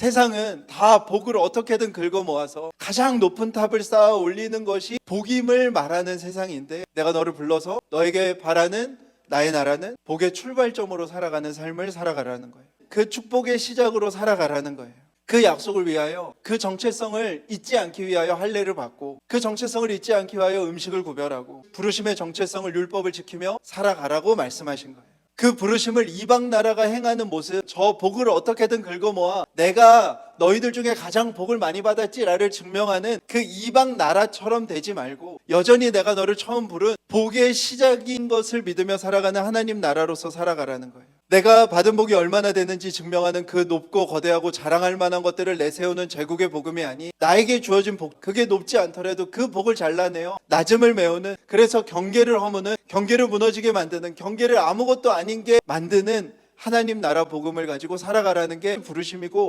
세상은 다 복을 어떻게든 긁어 모아서 가장 높은 탑을 쌓아 올리는 것이 복임을 말하는 세상인데 내가 너를 불러서 너에게 바라는 나의 나라는 복의 출발점으로 살아가는 삶을 살아가라는 거예요. 그 축복의 시작으로 살아가라는 거예요. 그 약속을 위하여 그 정체성을 잊지 않기 위하여 할례를 받고 그 정체성을 잊지 않기 위하여 음식을 구별하고 부르심의 정체성을 율법을 지키며 살아가라고 말씀하신 거예요. 그 부르심을 이방 나라가 행하는 모습, 저 복을 어떻게든 긁어모아 내가 너희들 중에 가장 복을 많이 받았지라를 증명하는 그 이방 나라처럼 되지 말고 여전히 내가 너를 처음 부른 복의 시작인 것을 믿으며 살아가는 하나님 나라로서 살아가라는 거예요. 내가 받은 복이 얼마나 되는지 증명하는 그 높고 거대하고 자랑할 만한 것들을 내세우는 제국의 복음이 아니 나에게 주어진 복 그게 높지 않더라도 그 복을 잘라내어 낮음을 메우는 그래서 경계를 허무는 경계를 무너지게 만드는 경계를 아무것도 아닌 게 만드는 하나님 나라 복음을 가지고 살아가라는 게 부르심이고